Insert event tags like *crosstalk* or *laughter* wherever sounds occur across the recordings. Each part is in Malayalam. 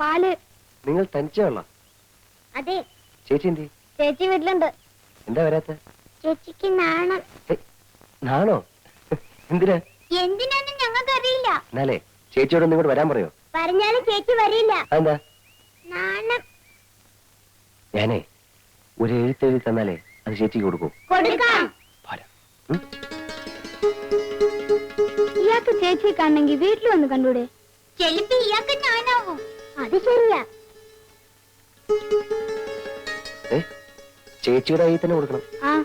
പാൽ. നിങ്ങൾ തനിച്ചാണോ അതെ. ചേച്ചി എന്തി ചേച്ചി വീട്ടിലുണ്ട്. എന്താ വരാത്ത? ചേച്ചിക്ക് നാണം. നാണോ? എന്തിനാ? എന്തിനാന്ന് ഞങ്ങൾക്ക് അറിയില്ല എന്നാലേ ചേച്ചിയോട് ഇങ്ങോട്ട് വരാൻ പറയോ? പറഞ്ഞാലും ചേച്ചി വരില്ല. എന്താ നാണം. ഞാനേ ഒരു എഴുത്തെഴുതി തന്നാലേ അത് ചേച്ചിക്ക് കൊടുക്കും. കൊടുക്കാം? ഇയാൾക്ക് ചേച്ചി കാണണമെങ്കിൽ വീട്ടിൽ വന്ന് കണ്ടൂടെ? ചെലപ്പോ ഇയാൾക്ക് ഞാനാവും അത് ശരിയാ. ചേച്ചിയുടെ കയ്യിൽ തന്നെ കൊടുക്കണം. ആ.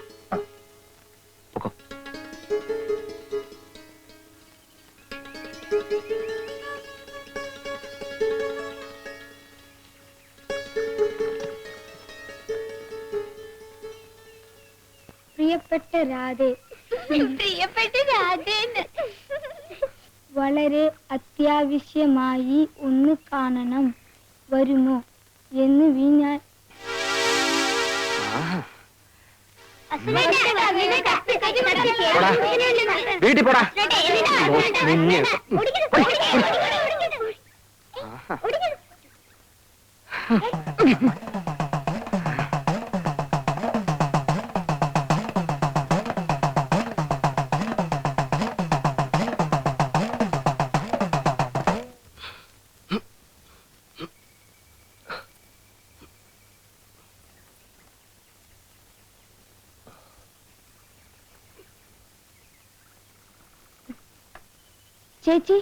പ്രിയപ്പെട്ട രാധേ. പ്രിയപ്പെട്ട രാധേന്ന്. വളരെ അത്യാവശ്യമായി ഒന്ന് കാണണം. വരുമോ എന്ന് വീഞ്ഞാൽ. വീട്ടിൽ പോടാ. നിന്നെ ചേച്ചി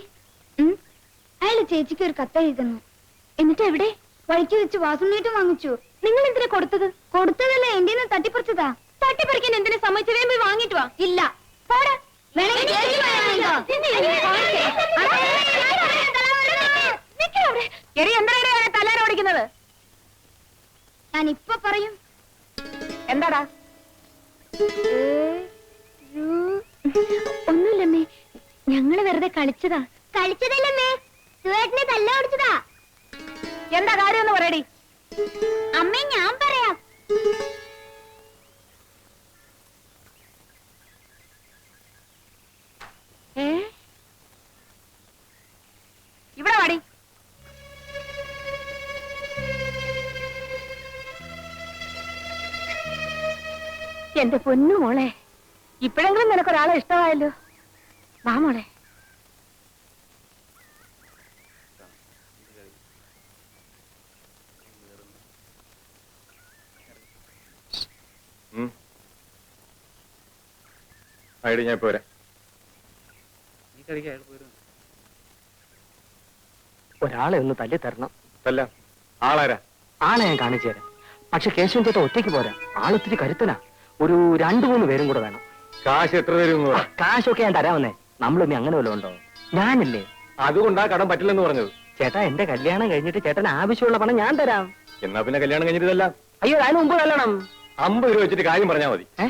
അയാൾ ചേച്ചിക്ക് ഒരു കത്ത് എഴുതുന്നു എന്നിട്ട് എവിടെ വഴിക്ക് വെച്ച് വാസം നീട്ടും വാങ്ങിച്ചു നിങ്ങൾ എന്തിനാ കൊടുത്തത് കൊടുത്തതല്ല എന്റെ തട്ടിപ്പറിച്ചതാ തട്ടിപ്പറിക്കാൻ എന്തിനാ സമ്മതിച്ചു വേമ്പി വാങ്ങിട്ട് വാ ഇല്ല പോടാ. തലാരോടിക്കുന്നത് ഞാൻ ഇപ്പൊ പറയും എന്താടാ ഒന്നുമില്ലമ്മേ ഞങ്ങൾ വെറുതെ കളിച്ചതാ. കളിച്ചതല്ലേ സുവേട്ടനെ തല്ല ഓടിച്ചതാ. എന്താ കാര്യം എന്ന് പറയടി. അമ്മേ ഞാൻ പറയാം. ഏ? ഇവിടെ വാടി. എന്റെ പൊന്നു മോളെ ഇപ്പോഴെങ്കിലും നിനക്കൊരാളെ ഇഷ്ടമായല്ലോ. വാ മോളെ. ഐഡി ഞാൻ ഇപ്പൊ വരാം. ഒരാളെ ഒന്ന് തല്ലി തരണം. തല്ല. ആളാരാ? ആളെ ഞാൻ കാണിച്ചു തരാം. പക്ഷെ കേശവൻ ചേട്ടൻ ഒറ്റയ്ക്ക് പോരാ. ആളൊത്തിരി കരുത്തനാ. ഒരു രണ്ടു മൂന്ന് പേരും കൂടെ വേണം. കാശ് എത്ര തരും കാശൊക്കെ ഞാൻ തരാമെന്നേ നമ്മളിനി അങ്ങനെ വല്ലതും ഉണ്ടോ? ഞാനില്ലേ? അതുകൊണ്ടാ കടം പറ്റില്ലെന്ന് പറഞ്ഞത്. ചേട്ടാ എന്റെ കല്യാണം കഴിഞ്ഞിട്ട് ചേട്ടന് ആവശ്യമുള്ള പണം ഞാൻ തരാം. എന്നാ പിന്നെ കല്യാണം കഴിഞ്ഞിട്ടല്ല അയ്യോ അതിന് മുമ്പ് കല്യാണം. അമ്പത് രൂപ വെച്ചിട്ട് കാര്യം പറഞ്ഞാ മതി. ഏ?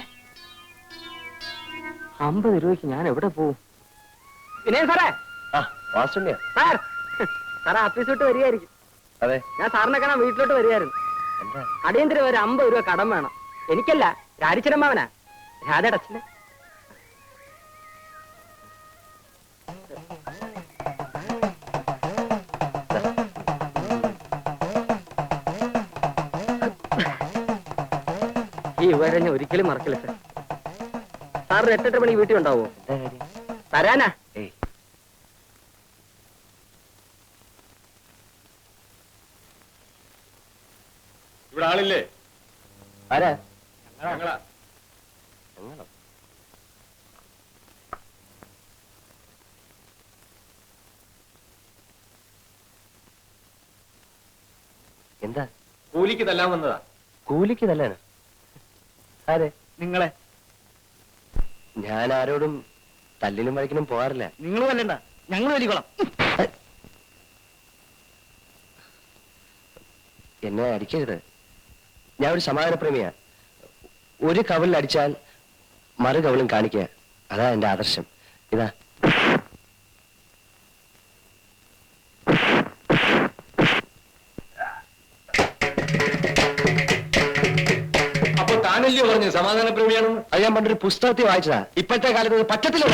അമ്പത് രൂപയ്ക്ക് ഞാൻ എവിടെ പോവും? വിനയ സാറേ. സാർ വിട്ട് വരികയായിരിക്കും. അതെ. ഞാൻ സാറിനെ കാണാൻ വീട്ടിലോട്ട് വരികയായിരുന്നു. അടിയന്തര ഒരു അമ്പത് രൂപ കടം വേണം. എനിക്കല്ല രാരിച്ചരമ്മാവനാ രാധയുടെ അച്ഛന്. ഉപകാരം ഞാൻ ഒരിക്കലും മറക്കില്ല സാർ സാറിന് എട്ടെട്ട് മണി വീട്ടിൽ ഉണ്ടാവോ തരാനാ. ഇവിടെ ആളില്ലേ? ആരാ? ഞങ്ങളാ? എന്താ? കൂലിക്ക് തല്ലാൻ വന്നതാ. കൂലിക്ക് തല്ലാനാ? അതെ നിങ്ങളെ? ഞാൻ ആരോടും തല്ലിനും വഴക്കിനും പോകാറില്ല. നിങ്ങൾ വല്ലണ്ട ഞങ്ങൾ വലിക്കോളാം എന്നെ അടിക്കരുത്. ഞാൻ ഒരു സമാധാനപ്രേമിയാ ഒരു കവലിൽ അടിച്ചാൽ മറു കവലും കാണിക്കുക. അതാ എന്റെ ആദർശം. ഇതാ. അപ്പൊ പറഞ്ഞു സമാധാന പ്രേമിയാണെന്ന് അത് ഞാൻ പണ്ടൊരു പുസ്തകത്തിൽ വായിച്ചതാ. ഇപ്പോഴത്തെ കാലത്ത് പറ്റത്തില്ല.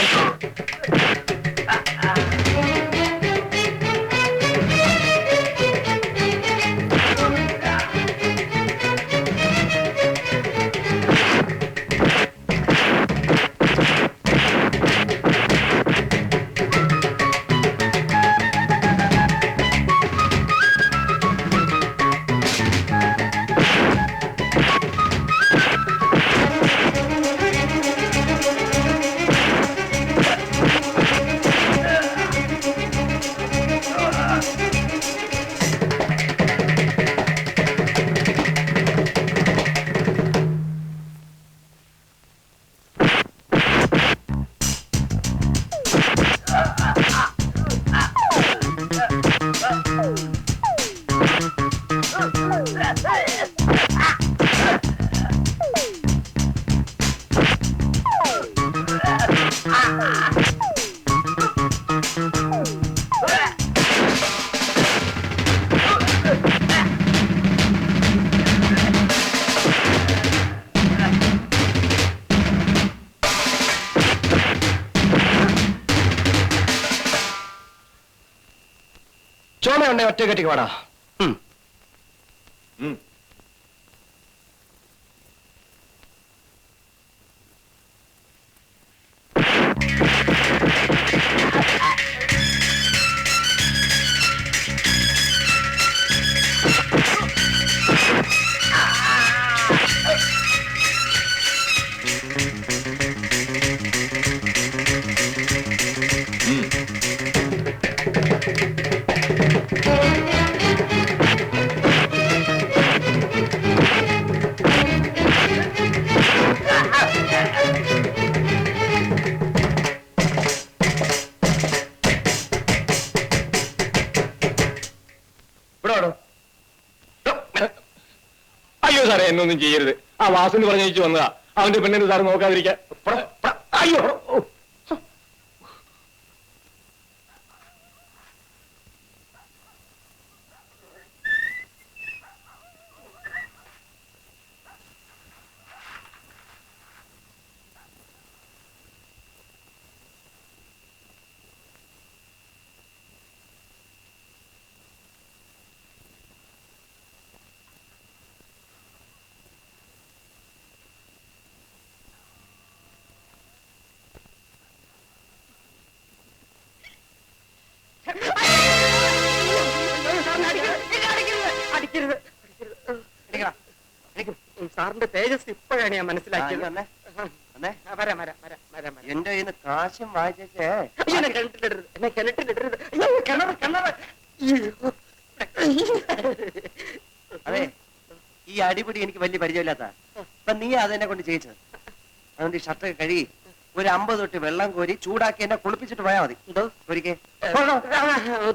മനുഷ്യ. ചോമയുണ്ടെ ഒറ്റ കെട്ടിക്ക് വാടാ സാറേ എന്നൊന്നും ചെയ്യരുത്. ആ വാസുന്ന് പറഞ്ഞേച്ചു വന്നതാ. അവന്റെ പെണ്ണിന് സാർ നോക്കാതിരിക്കാൻ. അയ്യോ. സാറിന്റെ തേജസ് ഇപ്പോഴാണ് ഞാൻ മനസ്സിലാക്കിയത്. തന്നെ വരാം വരാം വരാം വരാം എന്റെ കയ്യിൽ നിന്ന് കാശും വായിച്ചേ എന്നെ കിണറ്റിലിടരുത്. എന്നെ കിണറ്റിലിടരുത്. കിണറ് കിണറ്. അതെ ഈ അടിപിടി എനിക്ക് വലിയ പരിചയമില്ലാത്ത. അപ്പൊ നീ അതെന്നെ കൊണ്ട് ചെയ്യിച്ചത്? അതുകൊണ്ട് ഈ ഷർട്ടൊക്കെ കഴുകി ഒരു അമ്പത് തൊട്ടി വെള്ളം കോരി ചൂടാക്കി എന്നെ കുളിപ്പിച്ചിട്ട് പോയാൽ മതി. എന്തോ ഒരിക്കൽ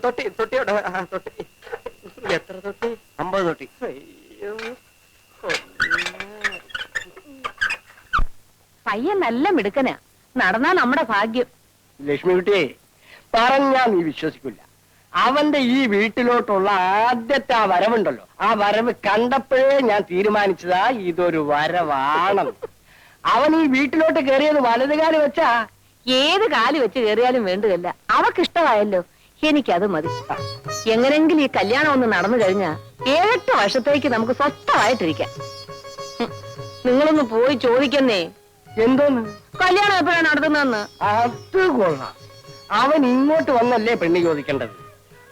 തൊട്ടി തൊട്ടിയോടെ തൊട്ടി. എത്ര തൊട്ടി? അമ്പത് തൊട്ടി. പയ്യൻ നല്ല മിടുക്കനാ. നടന്നാ നമ്മുടെ ഭാഗ്യം. ലക്ഷ്മി കുട്ടിയെ പറഞ്ഞാ നീ വിശ്വസിക്കില്ല അവന്റെ ഈ വീട്ടിലോട്ടുള്ള ആദ്യത്തെ ആ വരവുണ്ടല്ലോ. ആ വരവ് കണ്ടപ്പോഴേ ഞാൻ തീരുമാനിച്ചതാ ഇതൊരു വരവാണെന്ന്. അവൻ ഈ വീട്ടിലോട്ട് കയറിയത് വലതുകാലി വെച്ചാ? ഏത് കാലി വെച്ച് കയറിയാലും വേണ്ടതല്ല. അവക്ക് ഇഷ്ടമായല്ലോ എനിക്കത് മതി. എങ്ങനെങ്കിലും ഈ കല്യാണം ഒന്ന് നടന്നു കഴിഞ്ഞാ ഏഴെട്ട് വർഷത്തേക്ക് നമുക്ക് സ്വസ്ഥമായിട്ടിരിക്കാം. ഹും, നിങ്ങളൊന്ന് പോയി ചോദിക്കുന്നേ. എന്തോന്ന്? കല്യാണം എപ്പോഴാണ് നടത്തുന്നതെന്ന്? അത് കൊള്ളാം. അവൻ ഇങ്ങോട്ട് വന്നല്ലേ പെണ്ണി ചോദിക്കേണ്ടത്.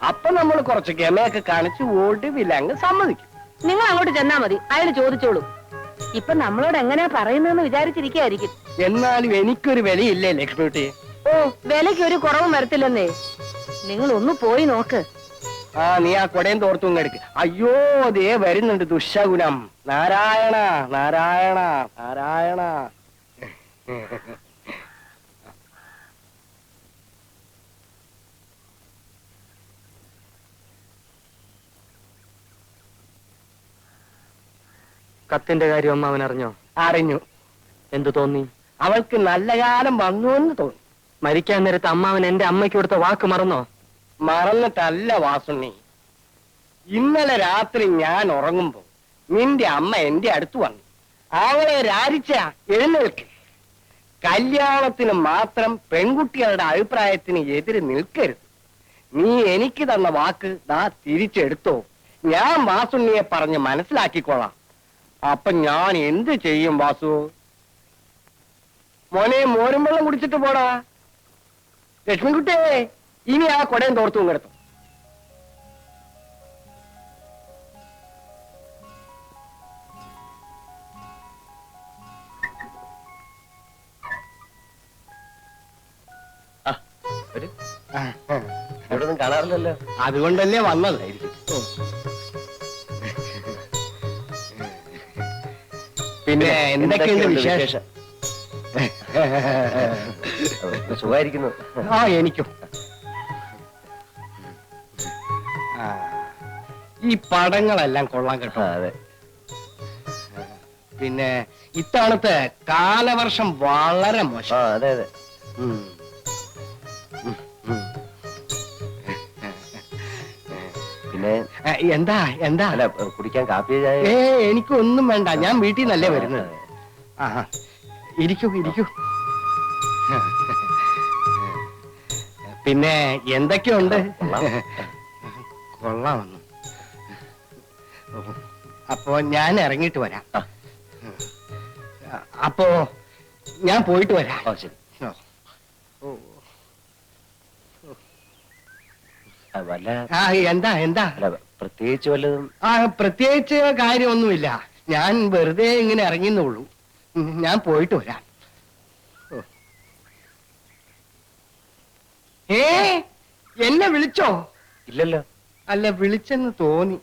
അപ്പൊ നമ്മൾ കുറച്ച് ഗമയൊക്കെ കാണിച്ച് ഒടുവിൽ അങ്ങ് സമ്മതിക്കും. നിങ്ങൾ അങ്ങോട്ട് ചെന്നാ മതി. അയാൾ ചോദിച്ചോളൂ. ഇപ്പൊ നമ്മളോട് എങ്ങനെയാ പറയുന്നതെന്ന് വിചാരിച്ചിരിക്കായിരിക്കും എന്നാലും എനിക്കൊരു വിലയില്ലേ ലക്ഷ്മി കുട്ടി ഓ വിലയ്ക്ക് ഒരു കുറവും വരത്തില്ലെന്നേ. നിങ്ങൾ ഒന്ന് പോയി നോക്ക്. ആ നീ ആ കൊടയും തോർത്തും എടുക്ക്. അയ്യോ ദേ വരുന്നുണ്ട് ദുശകുനം. നാരായണ നാരായണ നാരായണ. കത്തിന്റെ കാര്യം അമ്മ അവൻ അറിഞ്ഞോ? അറിഞ്ഞു. എന്തു തോന്നി? അവൾക്ക് നല്ല കാലം വന്നു എന്ന് തോന്നി. മരിക്കാൻ നേരത്ത് അമ്മാവൻ എന്റെ അമ്മയ്ക്ക് കൊടുത്ത വാക്ക് മറന്നോ? മറന്നിട്ടല്ല വാസുണ്ണി. ഇന്നലെ രാത്രി ഞാൻ ഉറങ്ങുമ്പോ നിന്റെ അമ്മ എന്റെ അടുത്ത് വന്നു. അവളെ രാജിച്ച എഴുന്നേൽക്ക്. കല്യാണത്തിന് മാത്രം പെൺകുട്ടികളുടെ അഭിപ്രായത്തിന് എതിര് നിൽക്കരുത്. നീ എനിക്ക് തന്ന വാക്ക് ദാ തിരിച്ചെടുത്തോ. ഞാൻ വാസുണ്ണിയെ പറഞ്ഞ് മനസ്സിലാക്കിക്കോളാം അപ്പൊ ഞാൻ എന്ത് ചെയ്യും വാസു? മോനെ മോരും വെള്ളം കുടിച്ചിട്ട് പോടാ. ലക്ഷ്മിക്കുട്ടിയെ ഇനി ആ കൊടയും തോർത്തും കിടത്തും ഇവിടെ ഒന്നും കാണാറില്ലല്ലോ. അതുകൊണ്ടല്ലേ വന്നതായിരിക്കും. പിന്നെ എന്തൊക്കെയുണ്ട് വിശേഷം? *laughs* സുഖമായിരിക്കുന്നു. ആ എനിക്കും. ഈ പടങ്ങളെല്ലാം കൊള്ളാൻ കേട്ടോ. അതെ. പിന്നെ ഇത്തവണത്തെ കാലവർഷം വളരെ മോശം. അതെ അതെ. എന്താ എന്താ? അല്ല കുടിക്കാൻ കാപ്പി ചായ ഏ എനിക്കൊന്നും വേണ്ട. ഞാൻ വീട്ടിൽ നിന്നല്ലേ വരുന്നത്. ആ ഇരിക്കൂ ഇരിക്കൂ. പിന്നെ എന്തൊക്കെയുണ്ട്? കൊള്ളാം. കൊള്ളാമെന്നു അപ്പോ ഞാൻ ഇറങ്ങിയിട്ട് വരാം. അപ്പോ ഞാൻ പോയിട്ട് വരാം. ശരി ഓ. ഓ. ആ, വല്ല ആ എന്താ എന്താ? അല്ല പ്രത്യേകിച്ച് വല്ലതും ആ പ്രത്യേകിച്ച് കാര്യമൊന്നുമില്ല. ഞാൻ വെറുതെ ഇങ്ങനെ ഇറങ്ങിന്നുള്ളൂ ഉം, ഞാൻ പോയിട്ട് വരാം. ഏ എന്നെ വിളിച്ചോ? ഇല്ലല്ലോ. അല്ല വിളിച്ചെന്ന് തോന്നി.